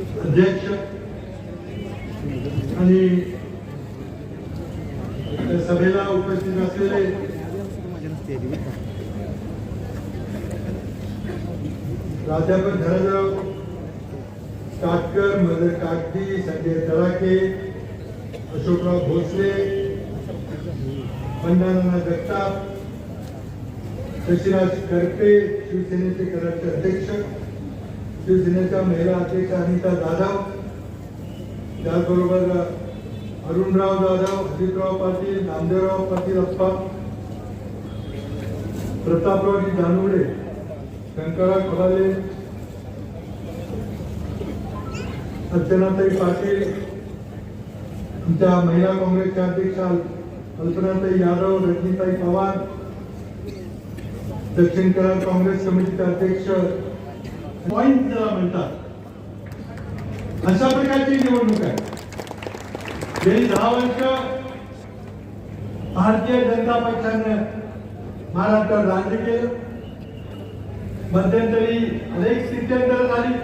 अध्यक्ष आणि सभेला उपस्थित असलेले प्राध्यापक धनराव काटकर मदर कागदी संजय तडाके अशोकराव भोसले पंढरानाथ जगताप शशिराज करपे शिवसेनेचे कराडचे अध्यक्ष शिवसेनेच्या महिला अध्यक्ष अनिता जाधव त्याचबरोबर अरुणराव जाधव अजितराव पाटील नामदेवराव पाटील अप्पा प्रतापरावजी जानवडे शंकरराव खोलाले अर्चनाताई पाटील आमच्या महिला काँग्रेसच्या अध्यक्षा कल्पनाताई यादव रजनीताई पवार दक्षिण कराड काँग्रेस समितीचे अध्यक्ष पॉइंट ज्याला म्हणतात अशा प्रकारची निवडणूक आहे. गेली दहा वर्ष भारतीय जनता पक्षानं महाराष्ट्रात राज्य केलं. मध्यंतरी अनेक स्थित्यंतर झाली.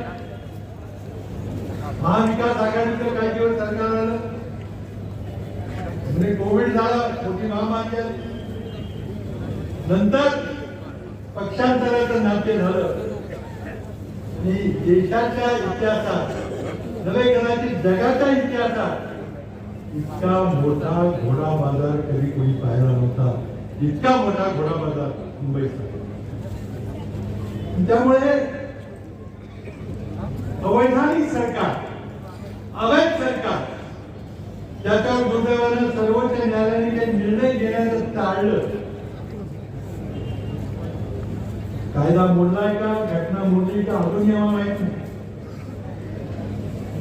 महाविकास आघाडीचं काही दिवस सरकार आलं. म्हणजे कोविड झाला मोठी महामारी आली. नंतर पक्षांतराचं नाट्य झालं. आणि देशाच्या इतिहासात नव्हे कदाचित जगाच्या इतिहासात इतका मोठा घोडा बाजार कधी कोणी पाहिला नव्हता. इतका मोठा घोडा बाजार मुंबईचा त्यामुळे अवैधानिक सरकार अवैध सरकार त्याच्यावर दुर्दैवानं सर्वोच्च न्यायालयाने काही निर्णय घेण्याचं टाळलं कायदा मोडलाय का घटना मोडली का अजून यावा माहीत नाही.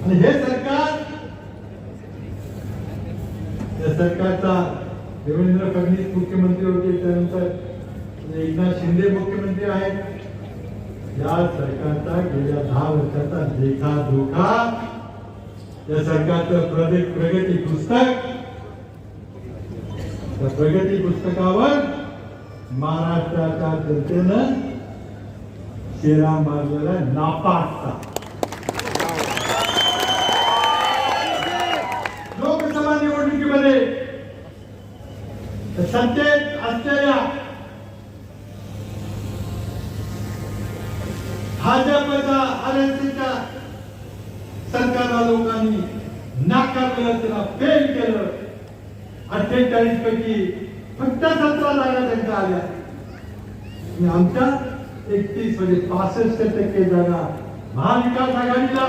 आणि हे सरकार या सरकारचा देवेंद्र फडणवीस मुख्यमंत्री होते त्यानंतर म्हणजे एकनाथ शिंदे मुख्यमंत्री आहेत. या सरकारचा गेल्या दहा वर्षाचा लेखा जोखा या सरकारचं प्रगती प्रगती पुस्तक त्या प्रगती पुस्तकावर महाराष्ट्राच्या जनतेनं शेरा मारलेला नापासचा लोकसभा निवडणुकीमध्ये सत्तेत असलेल्या भाजपचा आरएससीच्या सरकारला लोकांनी नाकारलं त्याला फेल केलं अठ्ठेचाळीस पैकी फक्त सतरा जागा त्यांच्या आल्या आमच्या एकतीस म्हणजे पासष्ट टक्के जागा. महाविकास आघाडीला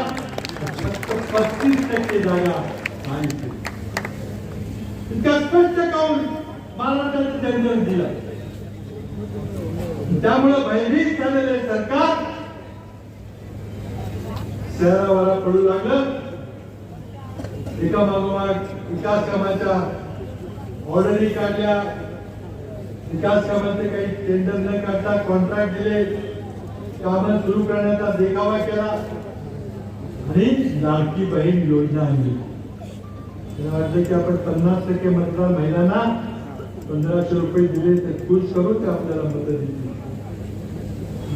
फक्त पस्तीस टक्के जागा महायुतीला. इतका स्पष्ट कौल महाराष्ट्राचं जनतेनं दिला? त्यामुळे भयभीत झालेले सरकार शहरावाला पडू लागलं. एका मागोमाग विकास कामाच्या ऑर्डरी काढल्या. विकास कामाचे काही टेंडर न काढता कॉन्ट्रॅक्ट दिले. काम सुरू करण्याचा देखावा केला. आणि लाडकी बहीण योजना आणली. मला वाटतं की आपण पन्नास टक्के मतदार महिलांना पंधराशे रुपये दिले तर खुश करू ते आपल्याला मदत देतील.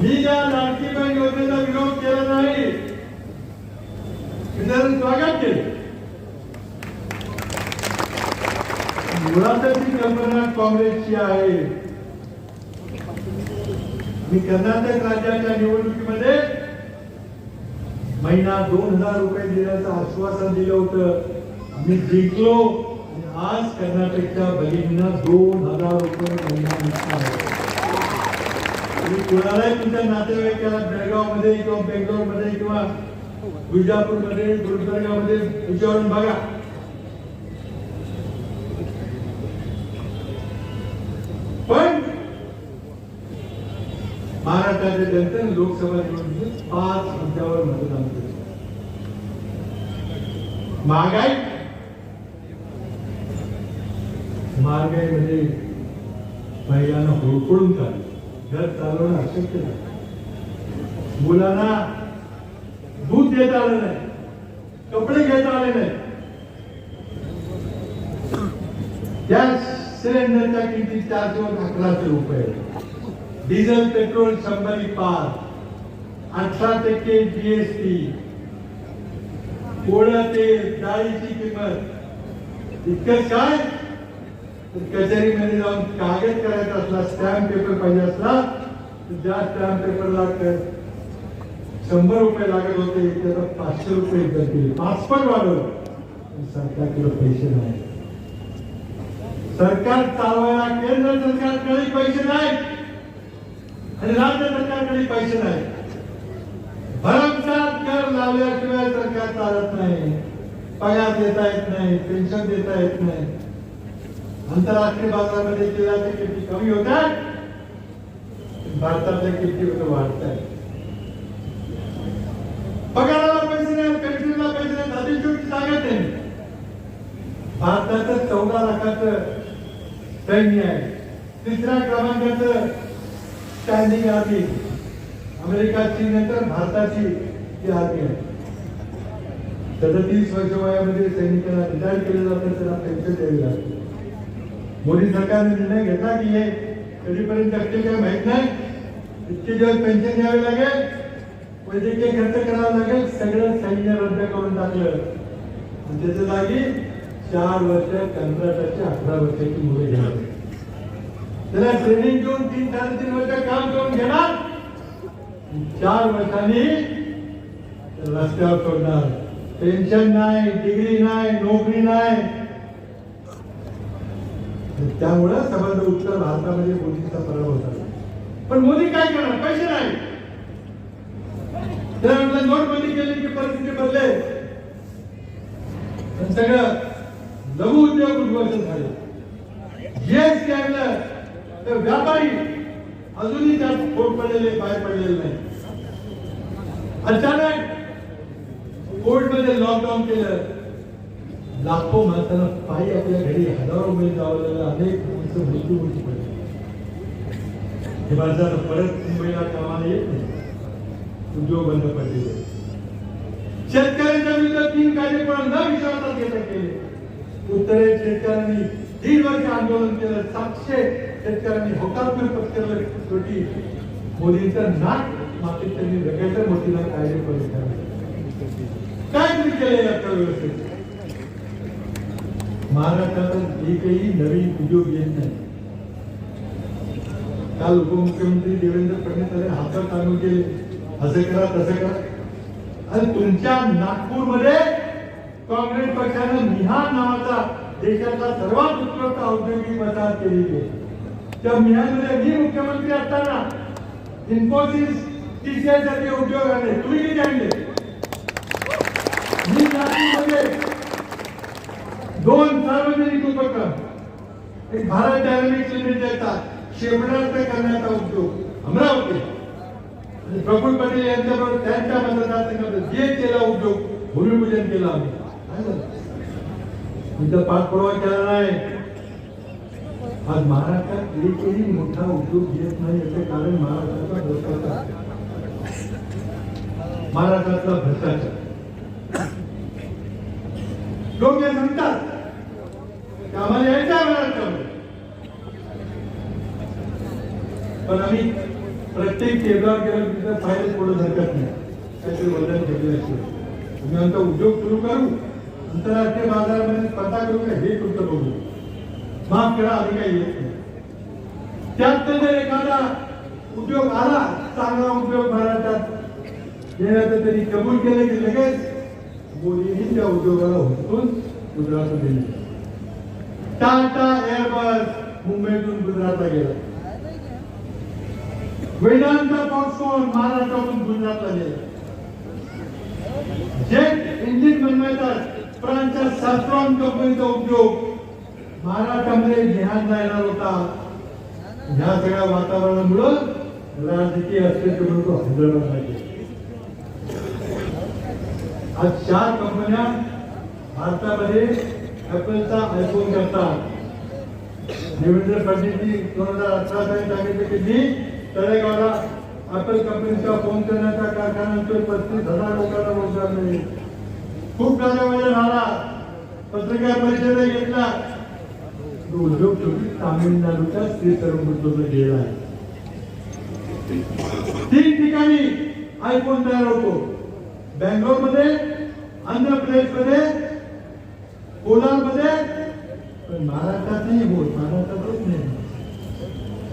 मी या लाडकी बहीण योजनेचा विरोध केला नाही. स्वागत केलं. मुळातच कल्पना काँग्रेसची आहे. मी कर्नाटक राज्याच्या निवडणुकीमध्ये महिना दोन हजार रुपये देण्याचं आश्वासन दिलं होतं. मी जिंकलो आज कर्नाटकच्या भगिनींना दोन हजार रुपये महिना तुम्ही कोणालाही तुमच्या नातेवाईकाला बेळगावमध्ये किंवा बेंगलोरमध्ये किंवा विजापूरमध्ये गुलबर्गामध्ये विचारून बघा पण महाराष्ट्राच्या जनतेने लोकसभा निवडणुकीत पाच मुद्द्यावर मतदान केलं महागाई? महागाईमध्ये म्हणजे महिलांना होळपळून काढलं घर चालवणं अशक्य नाही. मुलांना दूध देता आलं नाही. कपडे घेता आले नाही. गॅस सिलेंडरच्या किमती चार किंवा अकराशे रुपये. डिझेल पेट्रोल शंभरी पार. अठरा टक्के जीएसटी पोळं तेल डाळीची किंमत. इतकंच काय? कचेरीमध्ये जाऊन कागद करायचा असला स्टॅम्प पेपर पाहिजे असला तर ज्या स्टॅम्प पेपरला शंभर रुपये लागत होते त्याला पाचशे रुपये करतील केले. पाचपट वाढवलं. सरकारकडे पैसे नाही सरकार चालवायला केंद्र सरकार पैसे पाहिजे. आणि राज्य सरकारकडे पैसे नाही. भरमसाठ कर लावल्याशिवाय सरकार चालत नाही. पगार देता येत नाही पेन्शन देता येत नाही. आंतरराष्ट्रीय बाजारामध्ये तेलाची किमती कमी होतात? भारतातल्या किमती वाढत आहे पगाराला पैसे नाही पेन्शनला पैसे नाही अधिष्ठित सांगत नाही भारताचं चौदा लाखाचं सैन्य आहे. तिसऱ्या क्रमांकाचं स्टँडिंग आर्मी अमेरिका चीन नंतर भारताची ती आर्मी आहे सदतीस वर्ष वयामध्ये सैनिकांना रिटायर केलं जातं त्याला पेन्शन द्यावी लागते मोदी सरकारने निर्णय घेतला की हे कधीपर्यंत असते काय माहित नाही इतके दिवस पेन्शन द्यावे लागेल वैद्यकीय खर्च करावा लागेल सगळं सैन्य रद्द करून टाकलं त्याच्या जागी चार वर्ष कंत्राटाची अठरा वर्षाची मुलं घेणार त्याला ट्रेनिंग घेऊन तीन साडेतीन वर्ष काम करून घेणार. चार वर्षांनी रस्त्यावर सोडणार. पेन्शन नाही डिग्री नाही नोकरी नाही. त्यामुळं समज उत्तर भारतामध्ये मोदीचा पराभव झाला. पण मोदी काय करणार? पैसे नाही. त्याला म्हटलं नोटबंदी केली की परिस्थिती बदले पण सगळं लघु उद्योग उद्घोषण झाले. जीएसटी आणलं. तर व्यापारी अजूनही त्यात फोड पडलेले बाहेर पडलेले नाही. अचानक कोर्ट लॉकडाऊन केलं. लाखो माणसांना पायी आपल्या घरी हजारो मैल जावं लागलं अनेक माणसं मृत्यूमुखी पडले. हे माणसाला परत मुंबईला कामाला येत नाही. उद्योग बंद पडलेले शेतकऱ्यांच्या विरुद्ध तीन कायदे पण न विचारता केले. उत्तरेत शेतकऱ्यांनी दीड वर्ष आंदोलन केलं. सातशे शेतकऱ्यांनी होकार पत्करलं शेवटी मोदींचं नाक मातीत त्यांनी रगायचं मोदीला कायदे पण काय तुम्ही केले अर्थव्यवस्थेत महाराष्ट्रात एकही नवीन उद्योग येत नाही. काल उपमुख्यमंत्री देवेंद्र फडणवीस यांनी हातात तांदूळ केले. असं करा तसं करा. आणि तुमच्या नागपूरमध्ये काँग्रेस पक्षानं मिहान नावाचा देशाचा सर्वात उत्कृष्ट औद्योगिक मतदान केलेली आहे त्या मिळालेले मी मुख्यमंत्री असताना इन्फोसिस टीसीएस सारखे उद्योग आले. तुम्ही किती आणले? मी नागपूरमध्ये दोन सार्वजनिक उपक्रम. एक भारत डायनामिक्स लिमिटेडचा क्षेपणास्त्र करण्याचा उद्योग अमरावती. आणि प्रफुल पटेल यांच्याबरोबर त्यांच्या मतदारसंघात जे केला उद्योग भूमिपूजन केला आम्ही. तुमचा पाठपुरावा केला नाही. आज महाराष्ट्रात एकही मोठा उद्योग घेत नाही याचे कारण महाराष्ट्राचा भ्रष्टाचार. महाराष्ट्राचा भ्रष्टाचार. लोक हे म्हणतात की आम्हाला यायचं आहे महाराष्ट्रामध्ये. पण आम्ही प्रत्येक केंद्रावर गेलं तिथं पाहिजे पुढे धरकत नाही. काहीतरी वजन ठेवल्याशिवाय आम्ही आमचा उद्योग सुरू करू. आंतरराष्ट्रीय बाजारामध्ये स्पर्धा करू का हे तुमचं बघू. माफ करा आधी काही येत नाही. त्यात जर एखादा उद्योग आला चांगला उद्योग महाराष्ट्रात येण्याचं त्यांनी कबूल केलं की लगेच मोदींनी त्या उद्योगाला हुसकून गुजरात दिली. टाटा एअरबस मुंबईतून गुजरातला गेला. वेदांत फॉक्सकॉन महाराष्ट्रातून गुजरातला गेला. जेट इंजिन बनवायचा फ्रान्सच्या सॅफ्रॉन कंपनीचा उद्योग महाराष्ट्रामध्ये घेण्यात येणार होता. ह्या सगळ्या वातावरणामुळं राजकीय अस्तित्व म्हणून तो हैदराबादला आज चार कंपन्या भारतामध्ये ऍपलचा आयफोन करतात. देवेंद्र फडणवीस दोन हजार अठरा साली सांगितले की मी तळेगावला ऍपल कंपनीचा फोन करण्याचा कारखाना पस्तीस हजार लोकांना रोजगार मिळेल. खूप गाड्यामध्ये झाला पत्रकार परिषद घेतला. तो उद्योग तामिळनाडूच्या तामिळनाडूच्या श्रीपेरुंबुरला गेला आहे. तीन ठिकाणी आयफोन तयार होतो. बँगलोरमध्ये आंध्र कोलारमध्ये पण महाराष्ट्रात नाही होत महाराष्ट्रातच नाही.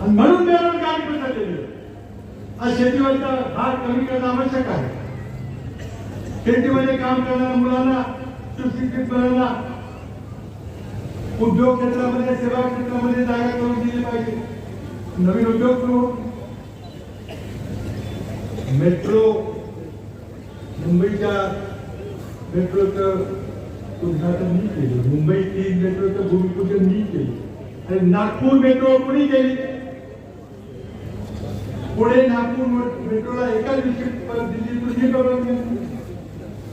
आणि म्हणून बेरोजगारी पसरलेली झालेली आज शेतीवरचा भार कमी करणं आवश्यक आहे. शेतीमध्ये काम करणाऱ्या मुलांना सुशिक्षित मुलांना उद्योग क्षेत्रामध्ये सेवा क्षेत्रामध्ये जागा करून दिली पाहिजे. नवीन उद्योग सुरू. मेट्रो मुंबईच्या मेट्रोचं उद्घाटन मी केलं. मुंबई तीन मेट्रोचं भूमिपूजन मी केलं. आणि नागपूर मेट्रो कोणी केली? पुणे नागपूर मेट्रोला एकाच दिवशी दिल्ली दिल्लीतून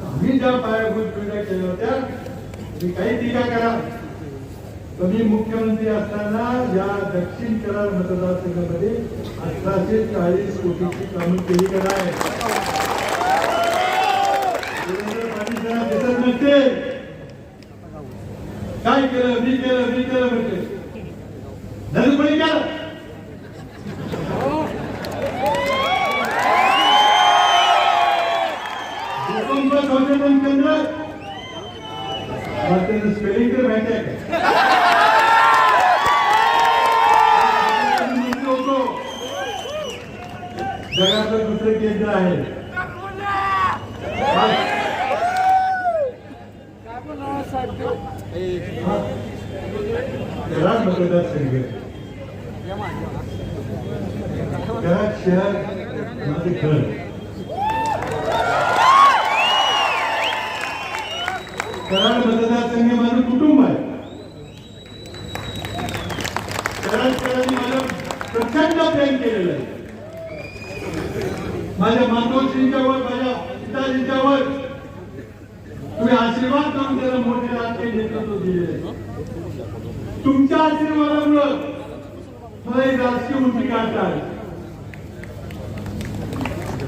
आम्ही ज्या पायाभूत सुविधा केल्या होत्या काही टीका करा. पण मुख्यमंत्री असताना या दक्षिण करार मतदारसंघामध्ये अठराशे चाळीस कोटीची कामं केली का नाही काय केलं? मी केलं? मी केलं? म्हणते नरेंद्र मोदी केलं भूकंप संशोधन केंद्र मला त्याचं स्पेलिंग तर माहिती आहे का मी होतो. जगातलं दुसरं केंद्र आहे हा. कराड मतदारसंघ कराड शहर माझे घर. कराड मतदारसंघ माझं कुटुंब आहे. कराडकरांनी माझं प्रचंड प्रेम केलेलं आहे. माझ्या मातोश्रींच्यावर माझ्या तुम्ही आशीर्वाद करून त्याला मोठे राजकीय नेतृत्व दिलेले आहे. तुमच्या आशीर्वादामुळं मला एक राजकीय उंची काढता आली.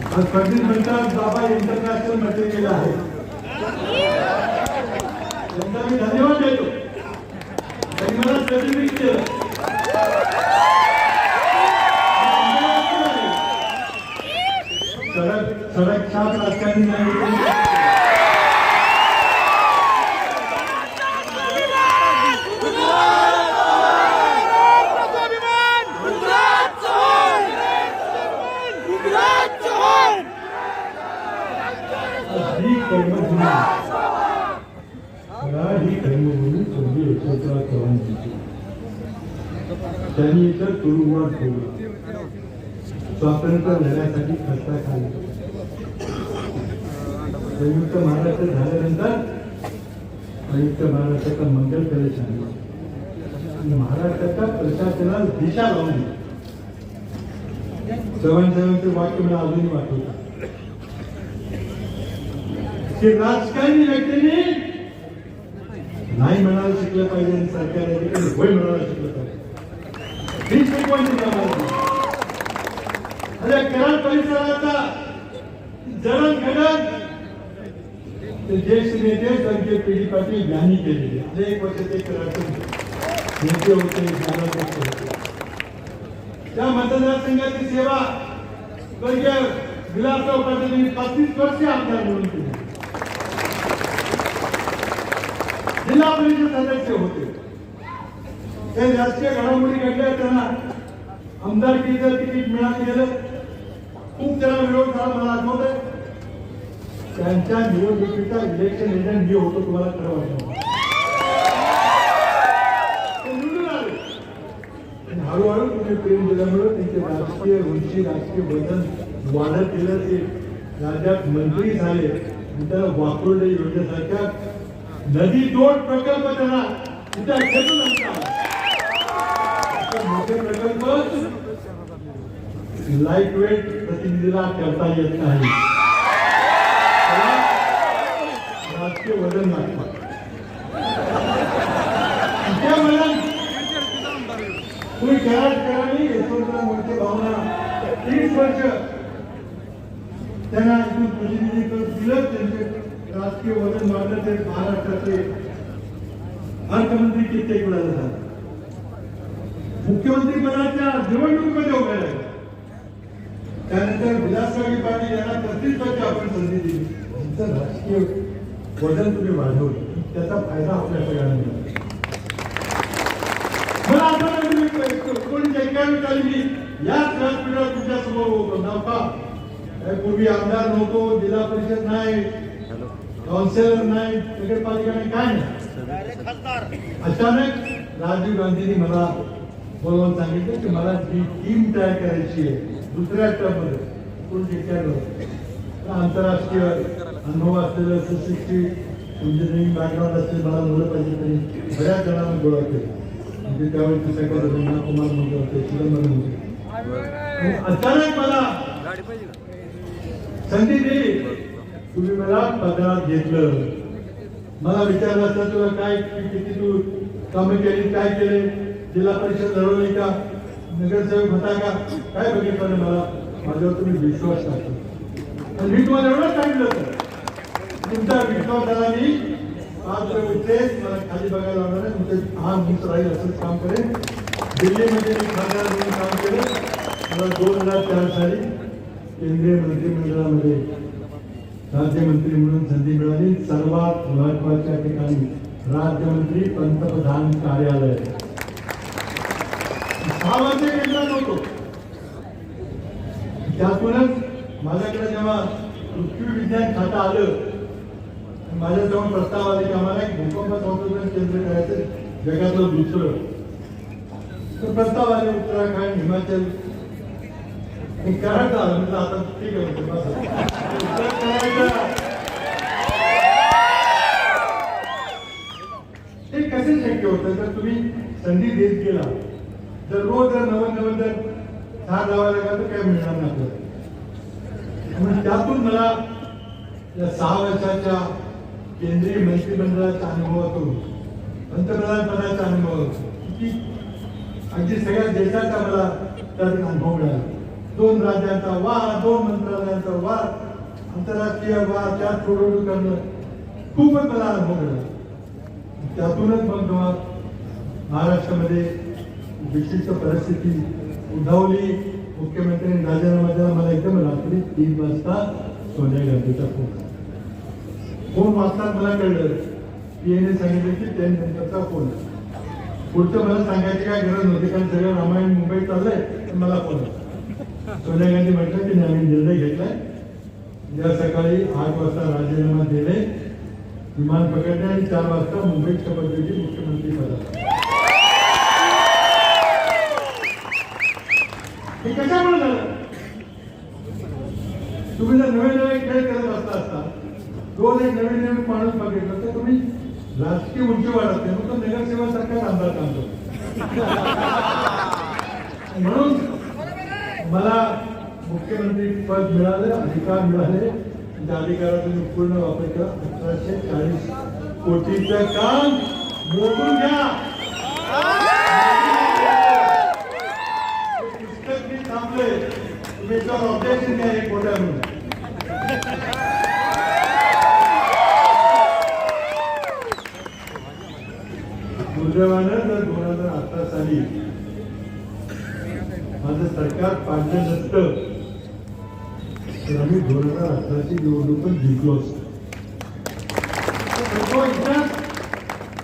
आज फडणवीस म्हणतात बाबा इंटरनॅशनल म्हटले गेलं आहे त्यांना मी धन्यवाद देतो त्यांनी मला सर्टिफिकेट केलं सडक सडक छाप राजकारणी नाही ही कर्मभूमी कराड ही कर्मभूमी स्वर्गीय यशवंतराव चव्हाणांची त्यांनी इथं तुरुंगवाट ठेवला स्वातंत्र्य लढ्यासाठी खर्चा खाल्ला संयुक्त महाराष्ट्र झाल्यानंतर संयुक्त महाराष्ट्राचा मंगल कलेश आणला आणि महाराष्ट्राच्या प्रशासनाला दिशा लावून दिली. चव्हाण साहेबांचे वाक्य मला अजूनही वाटवतं ते राजकारणी व्यक्तीने नाही म्हणायला शिकलं पाहिजे आणि सरकार होय म्हणायला शिकलं पाहिजे. ही शिकवण दिली कराड परिसराचा जडण घडण ज्येष्ठ नेते संजय पेढी पाटील यांनी केलेले अनेक वर्ष ते कराडचे नेते होते ज्ञानाध्यक्ष होते त्या मतदारसंघाची सेवा स्वर्गीय विलासराव पाटील यांनी पस्तीस वर्ष आमदार म्हणून केली जिल्हा परिषद सदस्य होते ते राजकीय घडामोडी घडल्या त्यांना आमदारकीचं तिकीट मिळालं गेलं खूप त्याला विरोध झाला मला आठवत त्यांच्या निवडणुकीचा इलेक्शन एजंट मी होतो तुम्हाला खरं वाटतं हळूहळू तुम्ही प्रेम दिल्यामुळे त्यांचे राजकीय रुची राजकीय वजन वाढत गेलं ते राज्यात मंत्री झाले. आणि त्याला वाकुर्डे योजनेसारख्या नदी जोड प्रकल्प त्यांना तिथे खेळून मोठे प्रकल्प लाइट वेट प्रतिनिधीला करता येत नाही. राजकीय वजन नाही त्यामुळे तुम्ही कराड करावी यशवंतराव मोठे भावना तीस वर्ष त्यांना इथून प्रतिनिधित्व दिलं. त्यांचे राजकीय वजन वाढलं ते महाराष्ट्राचे अर्थमंत्री कित्येक वेळाला झाले. मुख्यमंत्री पदाच्या निवडणुकीमध्ये उभे राहिले. त्यानंतर विलासराव पाटील यांना पस्तीस वर्ष आपण संधी दिली. त्यांचं राजकीय वजन तुम्ही वाढवलं. त्याचा फायदा आपल्या सगळ्यांना मिळाला मला आठवलं तुम्ही एकोणीसशे एक्क्याण्णव मी याच व्यासपीठावर तुमच्यासमोर होतो नफा पूर्वी आमदार नव्हतो जिल्हा परिषद नाही काउन्सिलर नाही नगरपालिका नाही काय नाही. अचानक राजीव गांधींनी मला बोलवून सांगितलं की मला जी टीम तयार करायची आहे दुसऱ्या टर्ममध्ये एकोणीसशे आंतरराष्ट्रीय अनुभव असलेलं सुशिक्षित इंजिनिअरिंग बॅकग्राऊंड असलेले मला मुलं पाहिजे तरी बऱ्याच जणांना गोळा केलं. म्हणजे त्यावेळी पुस्तकात रवींद्र कुमार म्हणतो होते चिदंबरम होते अचानक मला संधी दिली तुम्ही मला पदरात घेतलं मला विचारलं असतं तुला काय किती तू कमी केली काय केले जिल्हा परिषद लढवली का नगरसेवक होता का काय बघितलं मला माझ्यावर तुम्ही विश्वास टाकतो. आणि मी तुम्हाला एवढंच सांगितलं तुमच्या विश्वासाला मी आज उठेच मला खाली बघायला लावणार आहे. तुमचे हा मीच राहील असंच काम करेन. दिल्लीमध्ये मी खासदार म्हणून काम केलं मला दोन हजार चार साली केंद्रीय मंत्रिमंडळामध्ये राज्यमंत्री म्हणून संधी मिळाली. सर्वात महत्त्वाच्या ठिकाणी राज्यमंत्री पंतप्रधान कार्यालय. सहा वर्ष केंद्रात होतो त्यातूनच माझ्याकडे जेव्हा पृथ्वी विज्ञान खातं आलं माझ्याजवळ प्रस्ताव आले की आम्हाला एक भूकंप संशोधन केंद्र करायचं जगातलं दुसरं. तर प्रस्ताव आले उत्तराखंड हिमाचल. करायचं आलं म्हणजे आता ठीक आहे ते उत्तर कसे शक्य होतं? तर तुम्ही संधी देत गेला जर रोज जर नवन नवन जर सहा जावा लागला तर काय मिळणार नाही त्यातून मला या सहा वर्षाच्या केंद्रीय मंत्रिमंडळाच्या अनुभवातून पंतप्रधान पदाचा अनुभव किती? अगदी सगळ्या देशाचा मला त्यात अनुभव मिळाला. दोन राज्यांचा वाद दोन मंत्रालयांचा वाद आंतरराष्ट्रीय वाद त्यात सोडवणूक करणं. खूपच मला अनुभव मिळाला. त्यातूनच मग महाराष्ट्रामध्ये विशिष्ट परिस्थिती उद्भवली मुख्यमंत्र्यांनी राजीनामा दिला मला एकदम रात्री तीन वाजता सोनिया गांधीचा फोन फोन वाजता मला कळलं. पीएने सांगितलं की त्यानंतरचा फोन. पुढचं मला सांगायची काय गरज नव्हती कारण सगळं रामायण मुंबईत चाललंय तर मला फोन सोनिया गांधी म्हटलं की नवीन निर्णय घेतलाय. उद्या सकाळी आठ वाजता राजीनामा दिले विमान पकडले आणि चार वाजता मुंबईत शपथ घेतली मुख्यमंत्री पदाला हे कशामुळे झालं तुम्ही जर नवे नवे खेळ करत असता रोज एक नवीन नवीन माणूस बघितलं तर तुम्ही राजकीय उंची वाढवते नाही मग तो नगरसेवकासारखाच आमदार काम करतो. म्हणून मला मुख्यमंत्री पद मिळाले अधिकार मिळाले. त्या अधिकाराचा मी पूर्ण वापर केला. अठराशे चाळीस कोटीचं काम मोडून घ्या. पुस्तक मी थांबले. तुम्ही याच्यावर ऑब्जेक्शन घ्या हे खोट्या म्हणून दुर्दैवानं जर दोन हजार अठरा साली माझं सरकार पाडलं नसतं तर आम्ही दोन हजार अठराची निवडणूक पण जिंकलो असतो तर तो इतिहास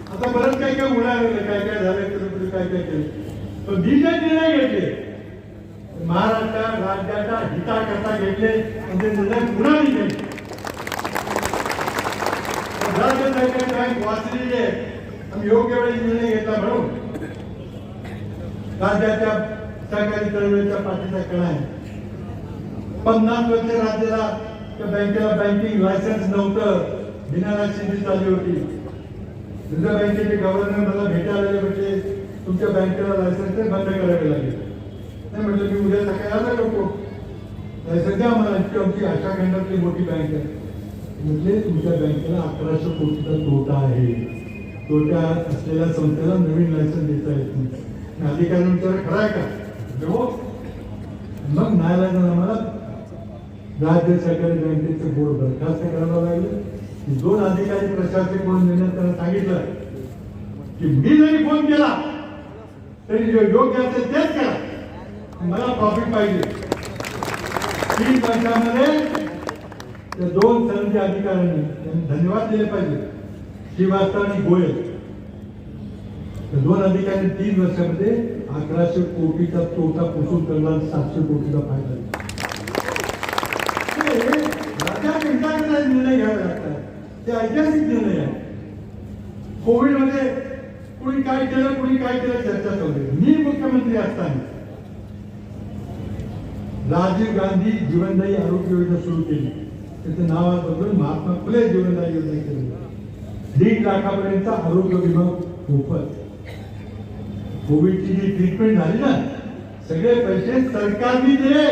आता बरंच काही काय उडालेलं काय काय झालं तर पुढे काय काय केलं पण मी जे निर्णय घेतले महाराष्ट्र राज्याच्या हिताकरता घेतले म्हणजे निर्णय पुन्हा मी घेतले राज्य सरकार बँक वाचलेली आहे आम्ही योग्य वेळी निर्णय घेतला म्हणून राज्याच्या सहकारी चळवळीच्या पाठीचा कणा आहे पन्नास वर्ष राज्याला त्या बँकेला बँकिंग लायसन्स नव्हतं. बिना लायसन्सची चालली होती. रिझर्व्ह बँकेचे गव्हर्नर मला भेटायला आले म्हणजे तुमच्या बँकेला लायसन्स बंद करावे लागेल. नाही म्हटलं मी उद्या सकाळी आला नको लायसन्स द्या मला इतकी आमची आशा खंडातली मोठी बँक आहे. म्हणजे तुमच्या बँकेला अकराशे कोटीचा तोटा आहे. तोटा असलेल्या संस्थेला नवीन लायसन्स देता येत नाही. अधिकाऱ्यांचा खरा आहे का? हो. मग न्यायालयानं आम्हाला राज्य सरकारी बँकेचे बोर्ड बरखास्त करावं लागले. दोन अधिकारी प्रशासक म्हणून देण्यात त्यांना सांगितलं की मी जरी फोन केला तरी जे योग्य असेल तेच करा. मला प्रॉफिट पाहिजे. तीन वर्षामध्ये त्या दोन सनदी अधिकाऱ्यांनी त्यांनी धन्यवाद दिले पाहिजे. श्रीवास्तव आणि गोयल. त्या दोन अधिकाऱ्यांनी तीन वर्षामध्ये अकराशे कोटीचा तोटा पुसून करणार सातशे कोटीचा फायदा झाला. ते राजा केंद्राकडे निर्णय घ्यावे लागतात. ते ऐतिहासिक निर्णय आहे. कोविडमध्ये कुणी काय केलं कुणी काय केलं चर्चा चालू मी मुख्यमंत्री असताना राजीव गांधी जीवनदायी आरोग्य योजना सुरू केली. त्याचं नाव बदलून महात्मा फुले जीवनदायी योजना केली. दीड लाखापर्यंत आरोग्य विमा मोफत. कोविडची जी ट्रीटमेंट झाली ना सगळे पैसे सरकारने दिले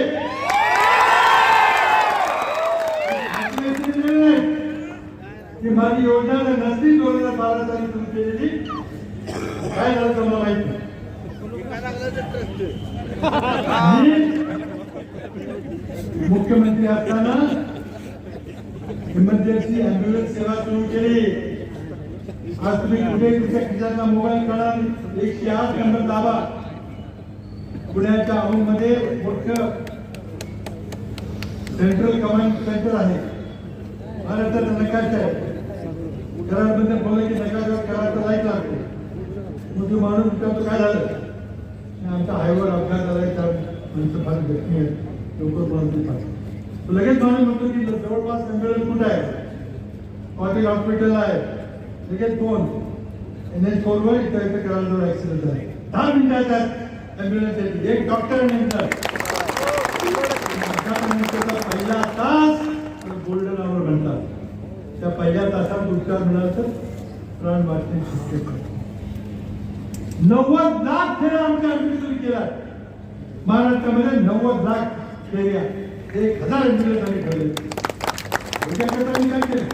मुख्यमंत्री दिले नाही. ती माझी योजना जर नसती दोन हजार बारा साली तुम्ही केलेली. काय झालं तर मला माहिती मुख्यमंत्री असताना इमर्जन्सी अँब्युलन्स सेवा सुरू केली. आज तुम्ही कुठे तुमच्या खिशातला मोबाईल काढा एकशे आठ नंबर दाबा. पुण्याच्या औंधमध्ये मोठं सेंट्रल कमांड सेंटर आहे. महाराष्ट्राचा नकाशा आहे कराडमध्ये बोललं की नकारात्मक करार तर लाइट लागते मग तो माणूस विचारतो काय झालं? आमचा हायवर अपघात झालाय चार माणसं फार जखमी आहेत लवकर माणूस सांगतो लगेच माणूस म्हणतो की जवळपास अँब्युलन्स कुठं आहे? कॉटिक हॉस्पिटल आहे. लगेच फोन. एन एच फोरवर इथं इथं कराडजवळ ऍक्सिडेंट झाला. दहा मिनिटात अँब्युलन्स येते. एक डॉक्टर नंतर पहिला तास पहिल्या उपचार मिळाला तर प्राण वाचण्याची शक्यता नव्वद लाख फेऱ्या आमच्या अँब्युलन्स केला महाराष्ट्रामध्ये नव्वद लाख खेळ्या एक हजार अँब्युलन्स आम्ही ठेवले. काय केलं?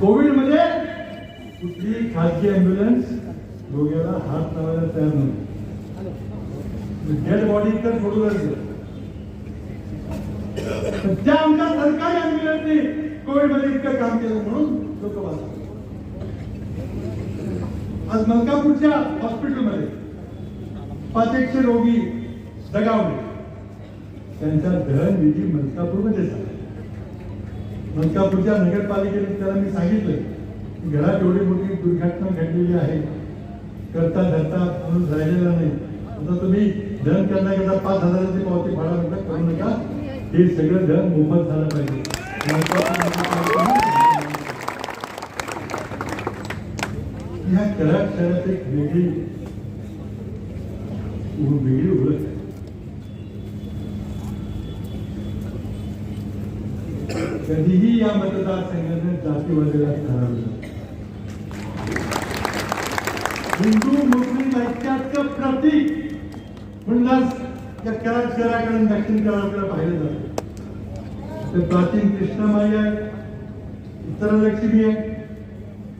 कोविडमध्ये कुठली खाजगी अँब्युलन्स डोक्याला हात लावायला तयार नव्हती. डेड बॉडी तर सोडूनच दिलं. जे आमच्या सरकारी अधिकाऱ्यांनी कोविडमध्ये इतकं काम केलं म्हणून लोक वाचले. आज मलकापूरच्या हॉस्पिटलमध्ये पाच एकशे रोगी दगावले. त्यांचा दहन विधी मलकापूरमध्ये झाला. मलकापूरच्या नगरपालिकेने त्याला मी सांगितलं की घरात एवढी मोठी दुर्घटना घडलेली आहे. करता धरता म्हणून राहिलेला नाही. आता तुम्ही धन करण्याकरता पाच हजाराची पावती भाडा म्हटलं करू नका. हे सगळं जग मोफत झालं पाहिजे. ह्या कलाक्षरात एक वेगळी वेगळी ओळख आहे. कधीही या मतदारसंघाने जातीवादीला ठरवलं हिंदू मुस्लिम ऐक्याचं प्रतीक म्हणून या कराड शहराकडे दक्षिण काळाकडे पाहिलं जातं. तर प्राचीन कृष्णमाई आहे उत्तरलक्ष्मी आहे.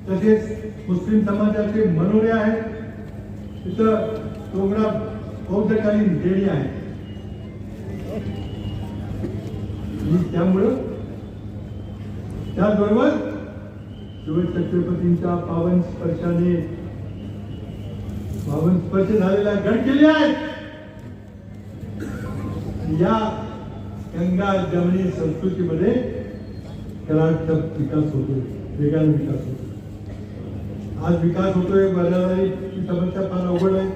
तसेच मुस्लिम समाजाचे मनोरे आहेत. तिथं डोंगरा बौद्धकालीन देणी आहे त्यामुळं त्याचबरोबर शिवछत्रपतींच्या पावन स्पर्शाने पावन स्पर्श झालेला गड केले आहेत. या गंगा जमनी संस्कृतीमध्ये कराडचा विकास होतोय वेगाने विकास होतो। आज विकास होतोय बऱ्याच समस्या फार अवघड आहे.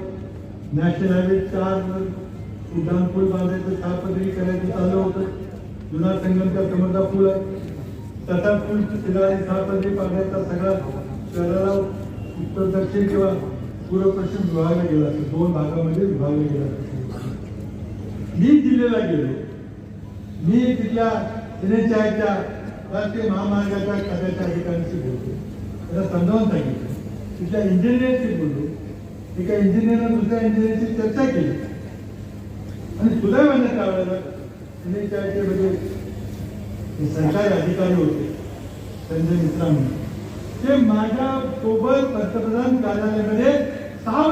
नॅशनल हायवे चार उड्डाण पूल बांधायचं तालपत्री करायचं चाललं होतं. जुना संगमचा समर्था पूल आहे. तसा पूल शेजारी सहापदरी पाण्याचा सगळा शहराला उत्तर दक्षिण किंवा पूर्व पश्चिम विभागला गेला. दोन भागामध्ये विभागला गेला. मी दिल्लीला गेलो. मी तिथल्या एनएचआयच्या राष्ट्रीय महामार्गाच्या खात्याच्या अधिकाऱ्यांशी बोलतो त्याला समजावून सांगितलं. तिथल्या इंजिनियरशी बोललो. एका इंजिनियरनं दुसऱ्या इंजिनियरशी चर्चा केली. आणि सुदैवाने त्यावेळेला एनएचआयचे म्हणजे सरकारी अधिकारी होते संजय मित्रा म्हणून. ते माझ्या सोबत पंतप्रधान कार्यालयामध्ये सहा